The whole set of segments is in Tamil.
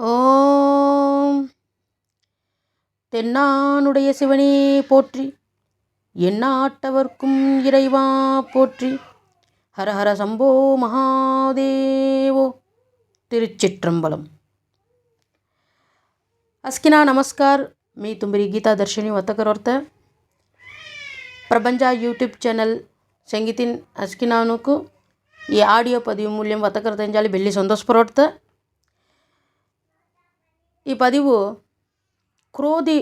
ஓம் தென்னானுடைய சிவனே போற்றி எண்ணாட்டவர்க்கும் இறைவா போற்றி ஹரஹர சம்போ மகாதேவோ திருச்சிற்றம்பலம் ಅಸ್ಕಿನ ನಮಸ್ಕಾರ मी तुंबरी गीता दर्शनी ವತಕರವರ್ತ ಪ್ರಪಂಚ ಯೂಟ್ಯೂಬ್ ಚಾನಲ್ ಸಂಗೀತಿನ ಅಸ್ಕಿನಾನುಕು ಈ ಆಡಿಯೋ ಪದವಿ ಮೂಲ್ಯಂ ವತಕರ ತಂಜಾಲಿ ಬೆಳ್ಳಿ ಸಂತೋಷಪರವರ್ತ இப்பதிவு குரோதி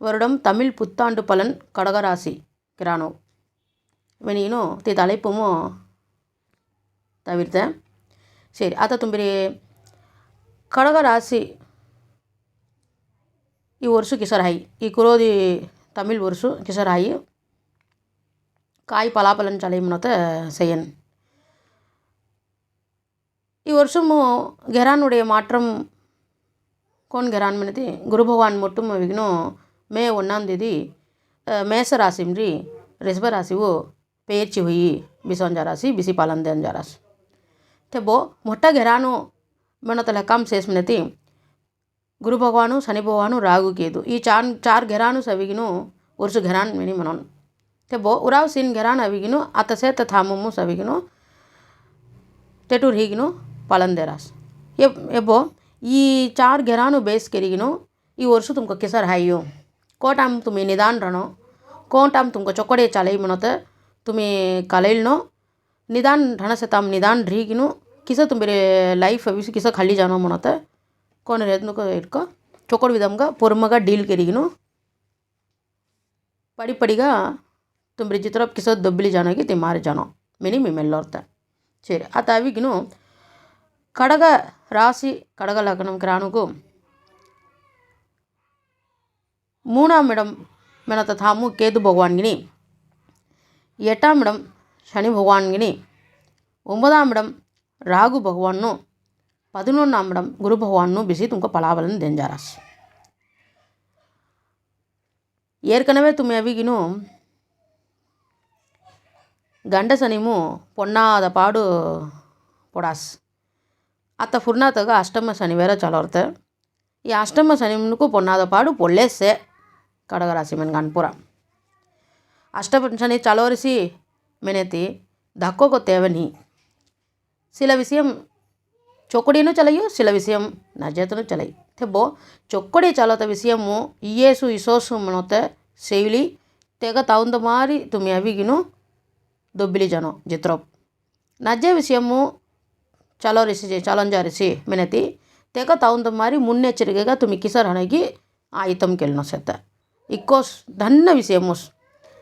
வருடம் தமிழ் புத்தாண்டு பலன் கடகராசி கிரானோ. வெனியினும் தி தலைப்பும் தவிர்த்தேன். சರಿ ಆತ ತುಂಬಿರಿ ಕಡಗ ರಾಶಿ ಈ ವರ್ಷ ಕಿಸರಹಾಯಿ ಈ ಕುರೋದಿ ತಮಿಳ್ ವರ್ಷ காய் பலாபலன் ಫಲಾಫಲನ್ ಚಲೈಮನತ செய்யன். இ வருஷமும் கெரானுடைய மாற்றம் ಕೋಣ್ಗೆರಾನ್ಮನದಿ ಗುರು ಭಗವಾನ್ ಮುಟ್ಟುಮ ವಿಘ್ನೋ ಮೇ ಒಂದಾಂದೇದಿ ಮೇಷ ರಾಶಿಮ್ರಿ ರಿಷಭ ರಾಶಿವು ಪೇರ್ಚಿ ಹುಯಿ ಬಿಸೋಂಜಾ ರಾಶಿ ಬಿಸಿ ಪಾಲಂದೇಂಜಾ ರಾಶಿ ತೆಬೋ ಮೊಟ್ಟ ಗೆರಾನು ಮನತ ಲಕಾಂ ಸೇಸ್ಮನತಿ ಗುರು ಭಗವಾನು ಶನಿ ಭಗವಾನು ರಾಗು ಕೇದು ಈ ಚಾನ್ ಚಾರ್ ಗೆರಾನು ಸವಿಗಿನು ಉರ್ಸು ಗೆರಾನ್ ಮಿನಿ ಮನೋನ್ ತೆಬೋ ಉರಾವ್ ಸಿನ್ ಗೆರಾನ್ ಅವಿಗಿನು ಅತ ಸೇತ ಥಾಮುಮ್ಮು ಸವಿಗಿನು ತೆಟೂರ್ ಹೀಗಿನು ಪಾಲಂದೆ ರಾಶಿ ಎಬ್ ಎಬೋ ఈ చార్ గెరాను బేస్ కెరిగిను ఈ వర్ష తుమ్కు కిసర్ హాయ్యు కోటాం తుమి నిదాన్ రణో ಕೋಂಟಾಮ್ ತುಮಕ ಚೊಕ್ಕಡೆ ಚಾಲೈ ಮನತ ತುಮಿ ಕಲೈಲ್ನೋ ನಿಧಾನ್ ಢಣಸೆ ತಾಮ್ ನಿಧಾನ್ ಢೀಗಿನು ಕಿಸ ತುಂಬಿರೆ ಲೈಫ್ ವಿಸ್ ಕಿಸ ಖಾಲಿ ಜಾನೋ ಮನತ ಕೋನ ರೇದ್ನಕ ಇಟ್ಕೊ ಚೊಕ್ಕಡ್ ವಿಧಮ್ಗ ಪೊರ್ಮಗ ಡೀಲ್ ಕೆರಿಗಿನು ಪಡಿ ಪಡಿಗ ತುಂಬಿರಿ ಚಿತ್ರ ಕಿಸ ದೊಬ್ಬಿಲಿ ಜಾನೋಗಿ ತಿಮ್ಮಾರಿ ಜಾನೋ ಮಿನಿ ಮಿಮೆಲ್ಲೋರ್ತ ಸರಿ ಆತ ಅವಿಗಿನು రాశి కడగలగ్నం గ్రానుకు மூணாம் இடம் மென ததாமு கேது பகவான்கினி. எட்டாம் இடம் சனி பகவான்கினி. ஒன்பதாம் இடம் ராகு பகவானும் பதினொன்றாம் இடம் குரு பகவானும் பிசி துங்க பலாபலன் தெரிஞ்சாராசி ஏற்கனவே தும்மி அவிகினும் கண்டசனிமும் பொன்னாத பாடு பொடாஸ். आतां फुरना ताका अष्टम शनिवाराच व्हरता ಈ ಅಷ್ಟಮ ಶನಿಗೂ ಪೊನ್ನಾದ ಪಾಡು ಪೊಳ್ಳೆಸೆ ಕಡಗರಾಶಿ ಮೇನ್ ಗಣಪುರ ಅಷ್ಟಮ ಶನಿ ಚಲೋರಿಸಿ ಮೆನೆತಿ ದಕ್ಕೋಗೋ ತೇವನಿ ಸಿಲ ವಿಷಯಂ ಚೊಕ್ಕಡಿನೂ ಚಲಯು ಸಿಲ ವಿಷಯಂ ನಜತನೂ ಚಲಯು ತೆಬ್ಬೋ ಚೊಕ್ಕಡಿ ಚಲೋತ ವಿಷಯಮು ಇಯೇಸು ಇಸೋಸು ಮನೋತೆ ಸೇಲಿ ತೆಗ ತಾವಂದ ಮಾರಿ ತುಮಿ ಅವಿಗಿನು ದೊಬ್ಬಿಲಿ ಜನ ಜಿತ್ರೋಪ್ ನಜ್ಜೆ ವಿಷಯಮು చలో రిసి చలంజా రిసి మినతి. తెగ తౌంద మరి మున్నెచ్చరికగా తుమి కిసర్ అనగి ఆ ఇతం కెళ్ళిన సెత్త. ఇక్కోస్ ధన్న విషయమోస్.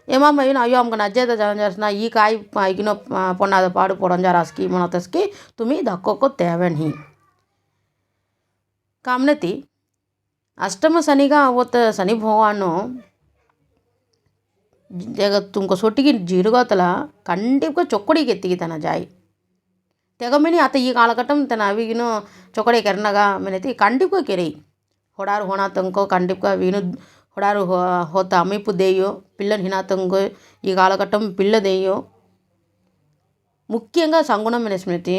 ఏమమ్మ అయిన అయ్యో అమ్మకు నజ్జేత చలంజారిసిన ఈ కాయ ఇగినో పొన్నాద పాడు పొడం జారాస్కి మనతస్కి తుమి దక్కొక్క తేవని. కామినతి అష్టమ శనిగా అవత శని భగవాను తుమ్ సొట్టికి జీరుగోతల కంటిగా చొక్కడికి ఎత్తికి తన జాయి. ತೆಗಮಿನಿ ಆತ ಈ ಕಾಲಘಟ್ಟಂ ತನ ಅವಿಗಿನು ಚೊಕ್ಕಡೆ ಕೆರ್ನಗ ಮೆನತಿ ಖಂಡಿಪ ಕೆರೆಯಿ ಹೊಡಾರು ಹೊಣ ತಂಕೋ ಖಂಡಿಪ వీను ಹೊಡಾರು ಹೋತ ಅಮೀಪು ದೇಯೋ పిల్లని హినాతంగో ఈ కాలఘట్టం పిల్ల దేయో ముఖ్యంగా సంగుణం స్మృతి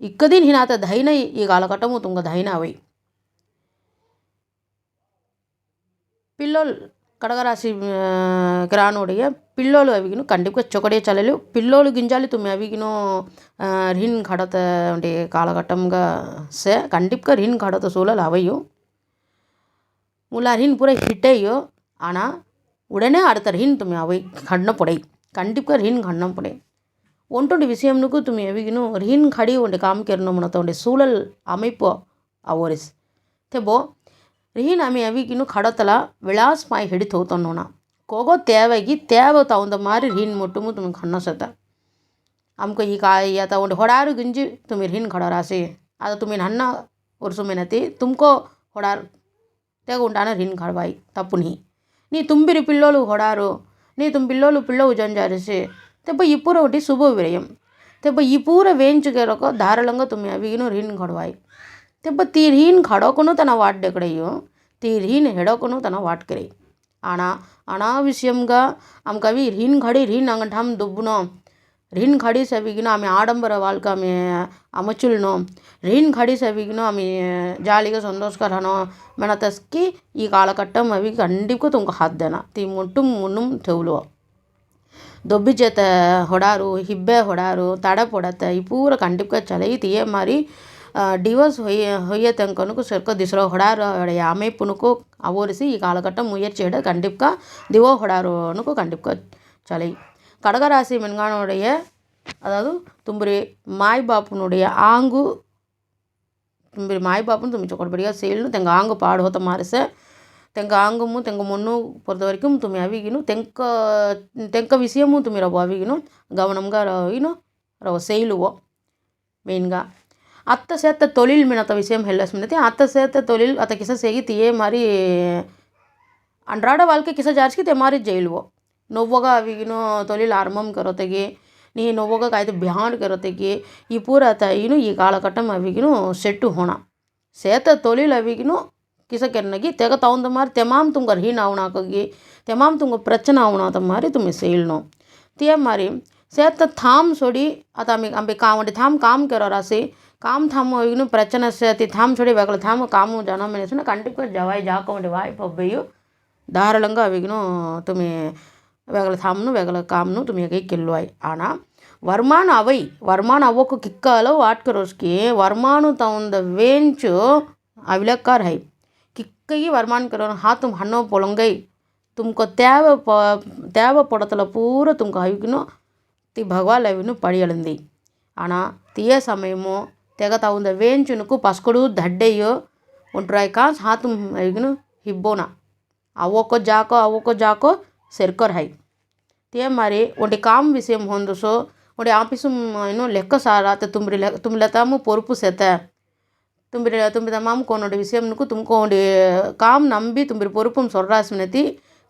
ఇక్కదీన్ హినాత ధైన ఈ కాలఘట్టము తుంగ ధైన అవై పిల్లోల్ கடகராசி கிரானுடைய பில்லோலு అవిగిను கண்டிப்பாக చొకడే చలలు పిల్లోలు గింజాలి తుమ్మి అవిగిను రిన్ కడత ఉండే కాలఘట్టంగా సే కండిప్గా రిన్ కడత సూలలు అవయు முலா ஹின் பூரா ஹிட்டையோ ஆனால் உடனே அடுத்த ஹின் தும்மி அவை கண்ணப்புடை கண்டிப்பாக ஹின் கண்ணப்புடை ஒன்றுண்டு விஷயம்னுக்கு தும்மி எவிக்கணும் ஹின் கடி ஒன்று காமிக்கிறணும். உனத்தோடைய சூழல் அமைப்போ அவரிஸ் தெப்போ ರಿಹೀನ್ ಆಮಿ ಅವಿಗಿನ್ನು ಕಡತಲ ವಿಳಾಸ್ ಮಾಯಿ ಹಿಡಿತೋತಾನ ನೋಣ ಕೋಗೋ ತೇವಾಗಿ ತೇವ ತಗೊಂಡ ಮಾರಿ ರಿಹೀನ್ ಮುಟ್ಟು ತುಂಬ ಖಣ್ಣಸತ ಅಮ್ಕ ಈಗ ಆತ ಒಂದು ಹೊಡಾರು ಗಿಂಜಿ ತುಮಿ ರಿಹೀನ್ ಖಡರಾಸಿ ಅದು ತುಮಿನ ಹಣ್ಣ ಒರ್ಸುಮೇನತಿ ತುಮಕೋ ಹೊಡಾರು ತೇಗುಂಟಾನ ರಿಹೀನ್ ಖಡವಾಯಿ ತಪ್ಪುನಿ ನೀ ತುಂಬಿರಿ ಪಿಲ್ಲೋಲು ಹೊಡಾರು ನೀ ತುಂಬಿಲ್ಲೋಲು ಪಿಲ್ಲವು ಜಂಜಾರಿಸಿ ತೆಬ್ಬ ಇಪ್ಪುರ ಒಟ್ಟಿ ಶುಭ ವಿರయం ತೆಬ್ಬ ಈ ಪೂರ ವೇಂಚುಗೆರಕೋ ಧಾರಳಂಗ ತುಮಿ ಅವಿಗಿನೂ ರಿಹೀನ್ ಖಡವಾಯಿ તે પણ તીરહીન ખડકોનું తన వాడ్డెకడయ్యో తీర్హీన్ హెడకును తన వాట్కరే అనా అనావిషయంగా ఆమె కవి రిన్ ఖడి రిన్ అంగఠాం దుబ్బునోం రిన్ ఖడి సవిగిన ఆమె ఆడంబర వాళ్ళకి ఆమె అమచులను రిన్ ఖడి సవిగిన ఆమె జాలిగా సంతోషకరను మన తస్కి ఈ కాలకట్టం అవి కండికు తుంక హాద్దన తీ ముట్టు మున్ను తెవులువ ದೊಬ್ಬಿ ಜೊತೆ ಹೊಡಾರು ಹಿಬ್ಬೆ ಹೊಡಾರು ತಡ ಪೊಡತೆ ಈ ಪೂರ ಕಂಡಿಪ್ಕ ಚಲೈ ತಿಯೇ ಮಾರಿ டிவோர்ஸ் ಹೊಯ್ಯ ಹೊಯ್ಯತಂಕನೂ ಸರ್ಕ ದಿಸರೋ ಹೊಡಾರೋடைய அமைப்புனுக்கோ அவோரிசி இக்காலகட்டம் முயற்சியிட கண்டிப்பாக திவோ ஹொடாரோனுக்கும் கண்டிப்பாக சலை கடகராசி மென்கானுடைய அதாவது தும்புரி மாய்பாப்புனுடைய ஆங்கு தும்புರಿ ಮಾಯಿಬಾಪನ ತುಮಿ ಚೊಕೊಡ್ಬೇಡಿಗ ಸೇಲ್ನು ತೆಂಗ ಆಂಗು ಪಾಡು ಹೋತ ಮಾರಸ ತೆಂಗ ಆಂಗುಮು ತೆಂಗ ಮಣ್ಣು ಪೊರತ ವರೆಗೂ ತುಮಿ ಅವಿಗಿನು ತೆಂಕ ತೆಂಕ ವಿಷಯಮು ತುಮಿ ರವ ಅವಿಗಿನು ಗವನಂಗ ರವಿನು ರವ ಸೇಲುವೋ మెయిన్గా அத்தை சேர்த்த தொழில் மினத்த விஷயம் இல்லை மினத்தி அத்தை சேர்த்த தொழில் அத்த கிச செய்கித்து ஏ மாதிரி ಅಂಡ್ರಾಡ ವಾಲ್ಕೆ ಕಿಸ ಜಾರ್ಸ್ಕಿ ತೆ ಮಾರಿ ಜೈಲ್ವೋ ನೋವಾಗ ಅವಿಗಿನೋ ತೊಲಿಲ್ ಆರ್ಮಮ್ ಕರೋತೆಗೆ ನೀ ನೋವಾಗ ಕಾಯ್ದು ಬ್ಯಾನ್ ಕರೋತೆಗೆ ಈ ಪೂರ ತಾಯಿನೂ ಈ ಕಾಲಕಟ್ಟಂ ಅವಿಗಿನೂ ಸೆಟ್ಟು ಹೋಣ ಸೇತ ತೊಲಿಲ್ ಅವಿಗಿನೂ ಕಿಸ ಕೆರ್ನಗಿ ತೆಗ ತಾವಂದ ಮಾರಿ ತೆಮಾಮ್ ತುಂಗರ್ ಹೀನ ಅವಣಾಕಗಿ ತೆಮಾಮ್ ತುಂಗ ಪ್ರಚನ ಅವಣಾತ ಮಾರಿ ತುಮಿ ಸೇಳ್ನೋ ತಿಯ ಮಾರಿ ಸೇತ ಥಾಮ್ ಸೊಡಿ ಅತ ಅಂಬೆ ಕಾವಂಡಿ ಥಾಮ್ ಕಾಮ್ ಕೆರೋರಾಸಿ காம் தாம் இன்னும் பிரச்சனை சேர்த்து தாம் சொல்லி வைக்கல தாம காமும் ஜனம் சொன்னால் கண்டிப்பாக ஜவாய் ஜாக்க வேண்டிய வாய்ப்பு போய் தாராளంగా அவைக்கணும் துமி வெகல தாம்னு வெகல காம்னு துமி கை கெல்லுவாய் ஆனால் ವರ್ಮಾನ ಅವೈ ವರ್ಮಾನ ಅವಕ್ಕು ಕಿಕ್ಕಲು ವಾಟ್ಕರೋಸ್ಕಿ ವರ್ಮಾನು ತವಂದ ವೇಂಚು ಅವಿಲಕ್ಕಾರ ಹೈ ಕಿಕ್ಕಗಿ ವರ್ಮಾನ್ ಕರೋ ಹಾತುಮ್ ಹಣ್ಣೋ ಪೊಳಂಗೈ ತುಮ್ಕೊ ತ್ಯಾವ ಪ ತ್ಯಾವ ಪೊಡತಲ ಪೂರ ತುಮ್ಕೊ ಅವಿಕ್ನು ತಿ ಭಗವಾಲ್ ಅವಿನು ಪಡಿಯಳಂದಿ ಆನಾ ತಿಯ ಸಮಯಮೋ ತೆಗತಾ ಉಂದು ವೇಂಚುನಕು ಪಸ್ಕಡು ದಡ್ಡೆಯೋ ಒಂಟ್ರಾಯ್ ಕಾಸ್ ಹಾತು ಇಗ್ನು ಹಿಬ್ಬೋನ ಅವೋಕೋ ಜಾಕೋ ಅವೋಕೋ ಜಾಕೋ ಸೆರ್ಕೋರ್ ಹೈ ತೇ ಮಾರಿ ಒಂಟಿ ಕಾಮ್ ವಿಷಯಂ ಹೊಂದಸೋ ಒಂಟಿ ಆಫೀಸು ಏನು ಲೆಕ್ಕ ಸಾರ ತ ತುಂಬ್ರಿ ತುಂಬ್ಲತಾಮು ಪೊರುಪು ಸೆತ ತುಂಬಿರಿ ತುಂಬಿದಮಾಮ್ ಕೊನೊಂಡಿ ವಿಷಯಂಕು ತುಮಕೋ ಒಂಡಿ ಕಾಮ್ ನಂಬಿ ತುಂಬಿರಿ ಪೊರುಪುಂ ಸೊರ್ರಾಸ್ಮಿನತಿ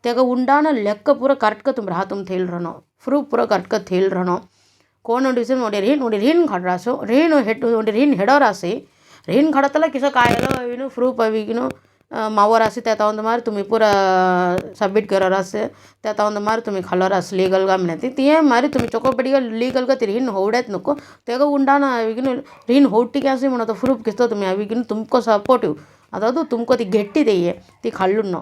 ತೆಗ ಉಂಡಾನ ಲೆಕ್ಕ ಪೂರ ಕರೆಕ್ಟ್ಗ ತುಂಬ್ರಿ ಹಾ ತುಂಬ ಥೇಳ್ರನೋ ಫ್ರೂ ಪೂರ ಕರೆಕ್ಟ್ಗ ಥೇಳ್ರನೋ कोण दिसून ओडे रिन ओडे रिन घडरा सो रिण हेट ओडे रिण हेडर आसी ರಿನ್ ಕಡತಲ್ಲ ಕಿಸ ಕಾಯಲು ಏನು ಫ್ರೂಪ್ ಅವಿಗಿನು ಮಾವರ್ ಆಸಿ ತೆ ಒಂದು ಮಾರಿ ತುಮಿ ಪೂರ ಸಬ್ಮಿಟ್ ಕರೋರ್ ಆಸೆ ತೆ ಒಂದು ಮಾರಿ ತುಮಿ ಖಲೋರ್ ಆಸ್ ಲೀಗಲ್ ಗ ಮಿನತಿ ತಿಯೇ ಮಾರಿ ತುಮಿ ಚೊಕೋ ಬಿಡಿಗ ಲೀಗಲ್ ಗ ತಿರಿ ಹಿನ್ ಹೊಡೆತ್ ನುಕ್ಕು ತೆಗ ಉಂಡಾನ ಅವಿಗಿನ ರಿನ್ ಹೊಟ್ಟಿಗೆ ಆಸಿ ಮಣತ ಫ್ರೂಪ್ ಕಿಸ್ತೋ ತುಮಿ ಅವಿಗಿನ ತುಮಕೋ ಸಪೋರ್ಟಿವ್ ಅದಾದು ತುಮಕೋ ತಿ ಗೆಟ್ಟಿದೆಯೇ ತಿ ಖಳ್ಳುಣ್ಣೋ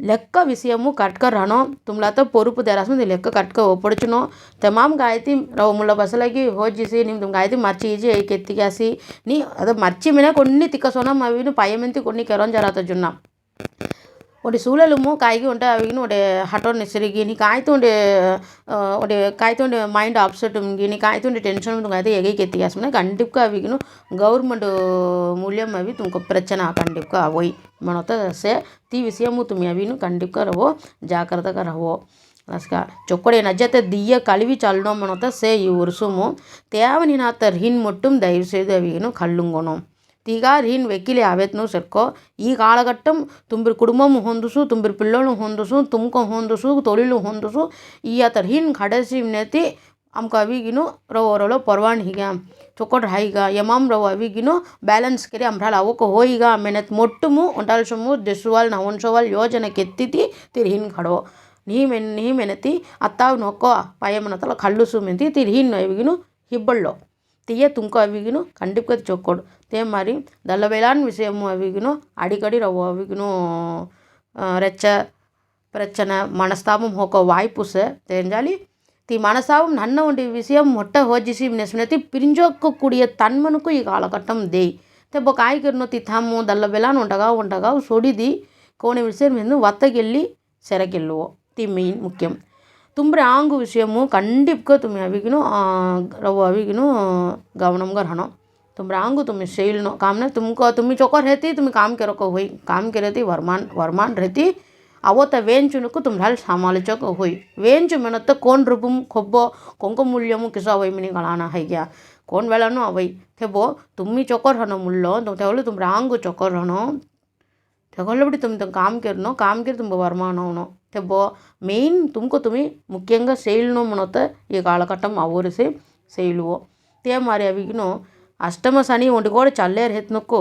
లెక్క విషయము కట్క రణం తుమ్లాతో పొరుపు తెరాసం లెక్క కట్క ಒಪ್ಪಡುಚುನೋ ತಮಾಮ್ ಗಾಯತಿ ರವ ಮುಳ್ಳ ಬಸಲಾಗಿ ಹೋಜಿಸಿ ನಿಮ್ ತುಮ್ ಗಾಯತಿ ಮರ್ಚಿ ಈಜಿ ಕೆತ್ತಿಗಾಸಿ ನೀ ಅದು ಮರ್ಚಿ ಮಿನ కొన్ని తిక్కసోనం అవిను పయమెంతి కొన్ని కెరొం జరాత జున్నా 우리 ಸೂಳಲುಮು ಕಾಯಿಗೆ ಉಂಟ ಅವಿಗಿನ ಒಡೆ ಹಟೋ ನಿಸರಿಗಿನಿ ಕಾಯ್ತುಂಡೆ ಒಡೆ ಕಾಯ್ತುಂಡೆ ಮೈಂಡ್ ಅಪ್ಸೆಟ್ ಗಿನಿ ಕಾಯ್ತುಂಡೆ ಟೆನ್ಷನ್ ಉಂಟು ಕಾಯ್ತು ಎಗೆ ಕೆತ್ತಿ ಆಸ್ಮನೆ ಕಂಡಿಪ್ಕ ಅವಿಗಿನ ಗೌರ್ಮೆಂಟ್ ಮೂಲ್ಯಂ ಅವಿ ತುಮಕ ಪ್ರಚನ ಕಂಡಿಪ್ಕ ಅವೋಯ್ ಮನೋತ ಸೆ ತಿ ವಿಷಯಮು ತುಮಿ ಅವಿನು ಕಂಡಿಪ್ಕ ರವೋ ಜಾಗ್ರತಕ ರವೋ ಅಸ್ಕ ಚೊಕ್ಕಡೆ ನಜ್ಜತೆ ದಿಯ್ಯ ಕಳಿವಿ ಚಲ್ನೋ ಮನೋತ ಸೆ ಈ ಉರ್ಸುಮು ತೇವನಿನಾತರ್ ಹಿನ್ ಮುಟ್ಟುಂ ದಯವಿಸೇದು ಅವಿಗಿನ ಕಲ್ಲುಂಗೋನು ತೀಗಾರೀನ್ ವೆಕ್ಕಿಲಿ ಆವೇತ್ನೂ ಸರ್ಕೋ. ಈ ಕಾಲಘಟ್ಟಂ ತುಂಬಿರ್ ಕುಟುಂಬ ಹೊಂದಸು, ತುಂಬಿರ್ ಪಿಳ್ಳೋಳು ಹೊಂದಸು, ತುಮ್ಕ ಹೊಂದಸು, ತೊಳಿಲು ಹೊಂದಸು ಈಯ ತರ್ ಹಿನ್ ಖಡಸಿ ನೆತಿ ಅಮ್ಕ ಅವಿಗಿನೂ ರವ ರವಲ ಪರ್ವಾಣ್ ಹೀಗ. ಚೊಕೊಟ್ ಹಾಯಿಗ, ಯಮಾಮ್ ರವ ಅವಿಗಿನು ಬ್ಯಾಲೆನ್ಸ್ ಕೆರೆ ಅಮ್ರಾಲ್ ಅವಕ್ಕ ಹೋಯಿಗ. ಮೆನತ್ ಮೊಟ್ಟುಮು ಒಂಟಾಲ್ ದೆಸುವಾಲ್ ದಿಸ್ವಾಲ್ ಯೋಜನೆ ಕೆತ್ತಿತಿ ತಿರ್ ಹಿನ್ ಖಡೋ ನೀ ಮೆನ್, ನೀ ಮೆನತಿ ಅತ್ತಾವ್ ನೋಕೋ ಪಾಯಮ್ಮನತ್ತಲ್ಲ ಕಳ್ಳುಸು ಮೆಂತಿ ತಿರ್ ಹಿನ್ ಅವಿಗಿನೂ ಹಿಬ್ಬಳ್ಳೋ. తీయ తుంకు ಅವಿಗೂ ಖಂಡಿತವಾಗಿ ಚೊಕ್ಕೋಡು ತೇ ಮಾರಿ ದಲ್ಲವೇಲಾನ್ ವಿಷಯಮು ಅವಿಗೂ ಅಡಿಕಡಿ ರವೋ ಅವಿಗೂ ரெச்ச பிரச்சனை மனஸ்தாபம் ಹೋಗೋ ವಾಯ್ಪು ಸ ತೇಂಜಾಲಿ ತಿ ಮನಸಾವಂ ನನ್ನ ಉಂಡಿ ವಿಷಯಂ ಮೊಟ್ಟ ಹೋಜಿಸಿ ನೆಸ್ನತಿ ಪಿರಿಂಜೋಕ್ಕೂಡಿಯ ತನ್ಮನಕು ಈ ಕಾಲಘಟ್ಟಂ ದೇಯ್ ತೆ ಬೊಕ ಆಯ್ಕಿರ್ನು ತಿ ಥಮ್ಮು ದಲ್ಲ ಬೆಲಾನ್ ಉಂಟಗಾವು ಉಂಟಗಾವು ಸೊಡಿದಿ ಕೋಣೆ ವಿಷಯ ಒತ್ತಗೆಲ್ಲಿ ಸೆರಗೆಲ್ಲುವೋ ತಿ ಮೀನ್ ಮುಖ್ಯಂ ತುಂಬ್ರೆ ಆಂಗು ವಿಷಯಮು ಕಂಡಿಪ್ಕ ತುಮಿ ಅವಿಗಿನು ರವು ಅವಿಗಿನು ಗಮನಂಗ रहनो तुमरे आंगू तुम्ही शैल काम नाही तुमको तुम्ही चोकर रहती तुम्ही काम करो को होई काम करती वरमान वरमान रहती ಅವತ್ತ ವೇಂಚುನಕು तुम्हाला समालोचक होई वेंचु मेहनत कोण रुपम खोब्बो कोंको मूल्यमु किसा होई मिनी गलाना है क्या कोण वेळानो आवई थेबो तुम्ही चोकर हनो मुल्लो तेवढं तुम रांगू चोकर हनो తెగొల్లబడి तुम काम केरनो काम केर ತುಂಬ ವರಮಾನ అయితే బో మెయిన్ తుమ్కు తుమి ముఖ్యంగా శైలినో మునత ఈ కాలఘట్టం అవరిసి శైలువో తే మరి అవిగిను ಅಷ್ಟಮ ಸನಿ ಒಂಡ್ಗೋಡೆ ಚಲ್ಲೇರ್ ಹೆತ್ನಕ್ಕೂ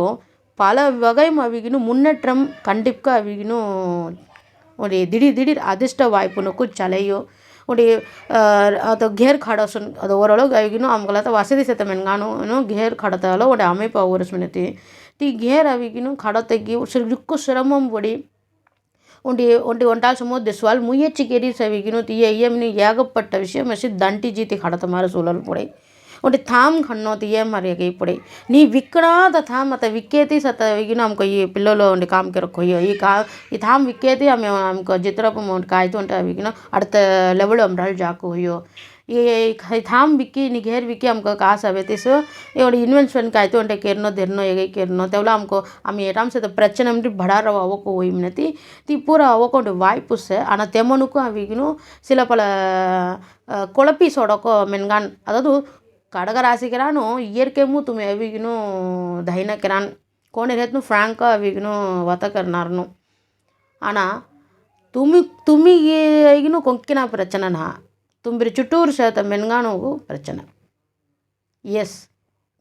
ಪಲ ವಗೈ ಅವಿಗಿನು ಮುನ್ನಟ್ರಮ್ ಕಂಡಿಪ್ಕ ಅವಿಗಿನು ಒಂದು ದಿಢೀರ್ ದಿಢೀರ್ ಅದೆಷ್ಟ ವಾಯ್ಪುನಕ್ಕೂ ಚಲೆಯೋ ಒಂದು ಅದು ಘೇರ್ ಖಾಡೋಸನ್ ಅದು ಓರೊಳಗೆ ಅವಿಗಿನು ಅಮ್ಗಲತ ವಸತಿ ಸೆತ ಮೆನ್ಗಾನು ಘೇರ್ ಖಾಡತಲ್ಲ ಒಂದು ಅಮೇಪ ಓರಿಸ್ಮಿನತಿ ತಿ ಘೇರ್ ಅವಿಗಿನು ಖಾಡತೆಗಿ ಸಿರ್ಕು ಶ್ರಮಂ ಬಡಿ ஒன்று ஒன்று ஒன்றால் சுமோ திஸ்வால் முயற்சி கெரி செவிக்கணும் தீய ஐயமினும் ஏகப்பட்ட விஷயம் வச்சு தண்டி ஜீத்தி கடத்த மாதிரி சூழல் புடை. ஒன்று தாம் கண்ணோ தீய மாதிரி கைப்புடை నీ విక్కడాత థామ్ అత విక్కేతి సత విగిన ఆమెకు ఈ పిల్లలు ఉండి కామకి కొయ్యో ఈ కా ఈ థామ్ విక్కేతి ఆమె ఆమెకు జిత్రపు కాయతూ ఉంటే విగిన అడత లెవెల్ అమ్రాలు జాకు కొయ్యో हईथाम बिकी निघेर बिकी अमक कास हवे तीस इन्वेंशन का आयो अंटे केरनो धेरनो ये केरनो। तेवला अमको आम एटाम से तो प्रचन भड़ार अवको ओम ती। ती पूरा अवको वाई पुस आना तेमनुक अगिनु सिल पल कुपी सोड़को मेनगान अदा तो कड़ग राशिकानो इयरके मु तुम अविगिन दहीन किरान। कौन रेतन फ्रांक अविगिन वत करना आना तुम तुम्हें कोंकना प्रचन ना తుమ్మిరి చుట్టూరు శాతం మెనగాను ప్రచన ఎస్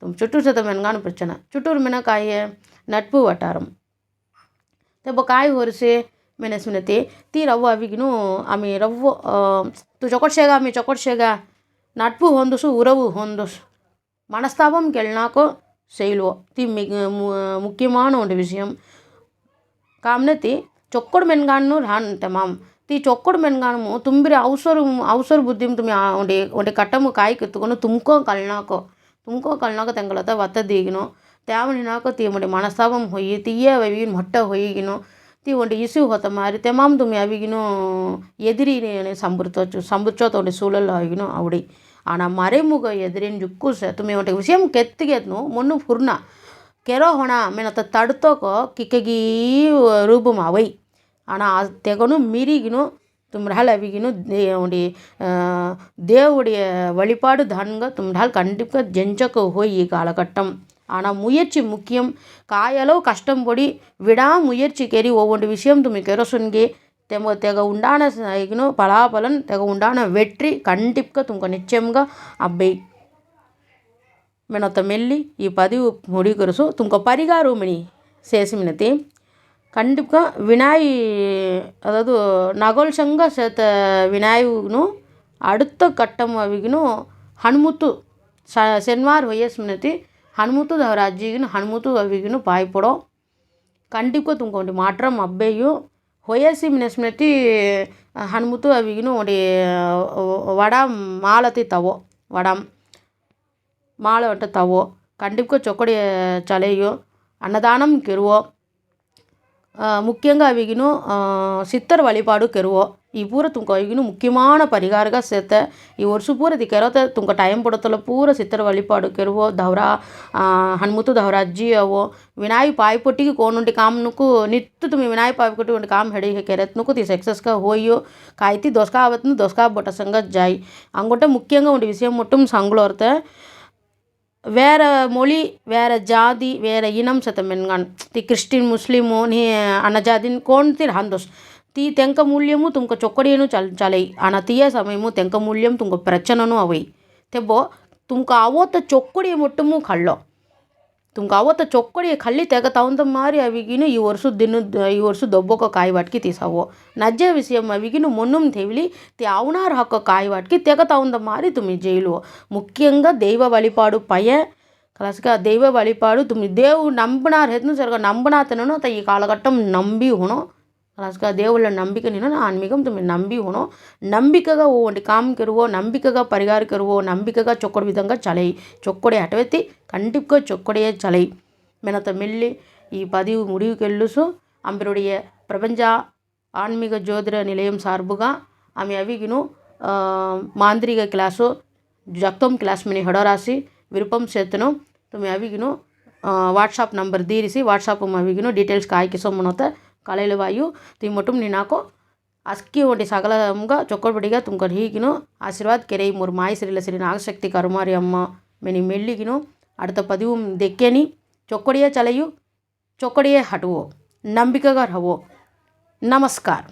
తుమ్ చుట్టూరు శాతం మెనగాను ప్రచన చుట్టూరు మినకాయే నట్పు వటారం తెబ్బ కాయ వరిసే ಮೆಣಸಿನತೆ ತೀ ರವ್ವ ಅವಿಗಿನು ಆಮಿ ರವ್ವ ತು ಚೊಕೊಟ್ಸೇಗ ಆಮಿ ಚೊಕೊಟ್ಸೇಗ ನಟ್ಪು ಹೊಂದಸು ಉರವು ಹೊಂದಸು மனஸ்தாபம் கெல்னாக்கோ செய்லுவோ தி மிக முக்கியமான ஒரு விஷயம் காம்னத்தி சொக்கொடு மென்கான்னு ரான் தமாம் ती चोकड मेनगाण मु तुमबेरे अवसर अवसर बुद्दीम तुमी ओंडे ओंडे कट्टम कांय कितकोन तुमको कळनाको तुमको कळनाको तेंगेलो आतां वत देगिनो त्यावणीनाको ती म्हणे मनस्तापम होई तिये वेगीन मोट्ट होईगिनो ती ओंडे इस्यू होता मारी तेमाम तुमी अविगिनो ಎದಿರಿನೇ ಸಂಬೃತೋಚು ಸಂಬೃತೋತೋಡೆ ಸೂಳಲ್ಲಾಗಿನೋ ಅವಡಿ ಆನ ಮರೆಮುಗ ಎದಿರಿನ ಜುಕ್ಕುಸ ತುಮಿ ಒಂಟೆ ವಿಷಯಂ ಕೆತ್ತಿಗೆದ್ನು ಮೊನ್ನು ಫುರ್ನ ಕೆರೋ ಹೊಣ ಮೇನತ ತಡ್ತೋಕೋ ಕಿಕ್ಕೆಗೀ ರೂಪುಮಾವೈ ஆனால் தெகனும் மீறிக்கணும் தும்ரால் அவிக்கணும் உடைய தேவுடைய வழிபாடு தானுங்க தும்ரால் கண்டிப்பாக ஜெஞ்சக்க போய் காலகட்டம் ஆனால் முயற்சி முக்கியம் காயளவு கஷ்டம் பொடி விடாமுயற்சி கேரி ஒவ்வொரு விஷயம் தும்மி கெரோசன்கே తెగ తెగ ఉండాన ఇగును పలాపలన్ తెగ ఉండాన వెట్రి కంటిప్గా తుమ్క నిశ్చయంగా అబ్బాయి మెనొత్త మెల్లి ఈ పది ముడికొరుసు తుమ్క పరిగారు మిని చేసి கண்டிப்பாக விநாய் அதாவது நಗೊಲ್ಸಂಗ ಸೇತ ವಿನಾಯುನು அடுத்த ಕಟ್ಟಂ ಅವಿಗಿನು ಹನುಮುತು ಶನಿವಾರ ವಯಸ್ ಮಿನತಿ ಹನುಮುತು ದವರಾಜಿಗಿನ ಹನುಮುತು ಅವಿಗಿನು ಪಾಯ್ಪಡೋ ಕಂಡಿಕೋ ತುಂಗೊಂಡು ಮಾಟ್ರಂ ಅಬ್ಬೇಯು ಹೊಯಸಿ ಮಿನಸ್ಮಿನತಿ ಹನುಮುತು ಅವಿಗಿನು ಒಡಿ ವಡಾಂ ಮಾಲತಿ ತವೋ ವಡಾಂ ಮಾಲ ಅಂಟ ತವೋ ಕಂಡಿಪ್ಕೋ ಚೊಕ್ಕಡಿ ಚಲೆಯೋ ಅನ್ನದಾನಂ ಕಿರುವೋ ముఖ్యంగా అవిగిను సిత్తర్ వలిపాడు కెరువో ಈ ಪೂರ ತುಮಕ ಈಗಿನ ಮುಖ್ಯಮಾನ ಪರಿಗಾರಗ ಸೇತೆ ಈ ವರ್ಷ ಪೂರ ದಿ ಕೆರೋತ టైం ಟೈಮ್ ಪಡತಲ್ಲ ಪೂರ ಸಿತ್ತರ కెరువో ಕೆರುವೋ ಧವರ ಹನುಮತು ಧವರಾಜ್ಜಿ ಅವೋ ವಿನಾಯಿ ಪಾಯ್ಪೊಟ್ಟಿಗೆ ಕೋನುಂಡಿ ಕಾಮ್ನುಕು ನಿತ್ತು ತುಮಿ ವಿನಾಯಿ ಪಾಯ್ಪೊಟ್ಟಿ ಒಂದು ಕಾಮ್ ಹೆಡಿ ಕೆರೆತ್ನುಕು ತಿ ಸಕ್ಸಸ್ಕ ಹೋಯ್ಯೋ ಕಾಯ್ತಿ ದೊಸ್ಕ ಆವತ್ನು ದೊಸ್ಕ ಬೊಟ್ಟ ಸಂಗ ಜಾಯ್ ಅಂಗೊಟ್ಟೆ ಮುಖ್ಯಂಗ ಒಂದು ವಿಷయం మొత్తం సంగులోర్తే வேறு மொழி வேறு ஜாதி வேறு ಇನಮ್ ಸತ ಮೆನ್ಗಾನ್ ತಿ ಕ್ರಿಶ್ಚಿನ್ ಮುಸ್ಲಿಮು ನೀ ಅನಜಾದಿನ್ ಕೋಣ್ತಿರ್ ಹಾಂದೋಸ್ ती तेंका मूल्यमू तुमकां चोकडयेनू चाल चालय आनी तिये समयमू तेंका मूल्यम तुमकां प्रचननू आवय ते भो तुमकां आवो तो चोकडये मोट्टमू खाल्लो తుంగ అవత చొక్కడి కళ్ళి తెగ తవంతం మారి అవిగిను ఈ వరుసు దిన్ను ఈ వరుసు దొబ్బొక కాయవాటికి తీసావో నజ్జ విషయం అవిగిను మొన్నం తెవిలి త్యావునారు హక్క కాయవాటికి తెగ తవంతం మారి తుమ్మి జైలు ముఖ్యంగా దైవ వழிపాడు పయ ಕಲಸಿಕ ದೈವ ಬಳಿಪಾಡು ತುಂಬ ದೇವ್ ನಂಬನಾರ್ ಹೆದ್ನು ಸರ್ಗ ನಂಬನಾತನೂ ಆತ ಈ ಕಾಲಘಟ್ಟಂ ನಂಬಿ ಹುಣೋ అలాస్గా దేవుళ్ళ నాన్మిక నేను ఆన్మికం తొమ్మిది నంబి ఉను నంబికగా ఓంటి కామ్కెరువో నంబికగా పరిగారికెరువో నంబికగా చొక్కడి విధంగా చలై చొక్కడి అటవెత్తి కంటిప్గా చొక్కడే చలై மென தமிழ் இப்பதிவு முடிவுக்கெல்லுசு அம்பருடைய பிரபஞ்ச ஆன்மீக ஜோதிட நிலையம் சார்புக ஆమె அவிகினு மாந்திரிக கிளாஸு ஜக்தோம் கிளாஸ் மினி ஹொடராசி விருப்பம் சேத்தனு ತುಮಿ ಅವಿಗಿನು ವಾಟ್ಸಾಪ್ ನಂಬರ್ ದೀರಿಸಿ ವಾಟ್ಸಾಪ್ ಅವಿಗಿನು ಡೀಟೇಲ್ಸ್ಗೆ ಆಯ್ಕಿಸೋ ಮುನತ ಕಳೆಯುವಾಯು ತಿಮ್ಮಟುಂ ನಿನಾಕೋ ಅಸ್ಕಿ ಒಂಟಿ ಸಕಲ ನಮ್ಗ ಚೊಕ್ಕಬಡಿಗ ತುಮಕರ್ ಹೀಗಿನು ಆಶೀರ್ವಾದ ಕೆರೆ ಮೂರು ಮಾಯಿ ಸಿರಿಲ ಸಿರಿ ನಾಗಶಕ್ತಿ ಕರುಮಾರಿ ಅಮ್ಮ ಮೆನಿ ಮೆಳ್ಳಿಗಿನು அடுத்த பதிவும் தெக்கேனி ચોકડીએ ચલૈયું ચોકડીએ હટવો નંબિકગર હવો નમસ્કાર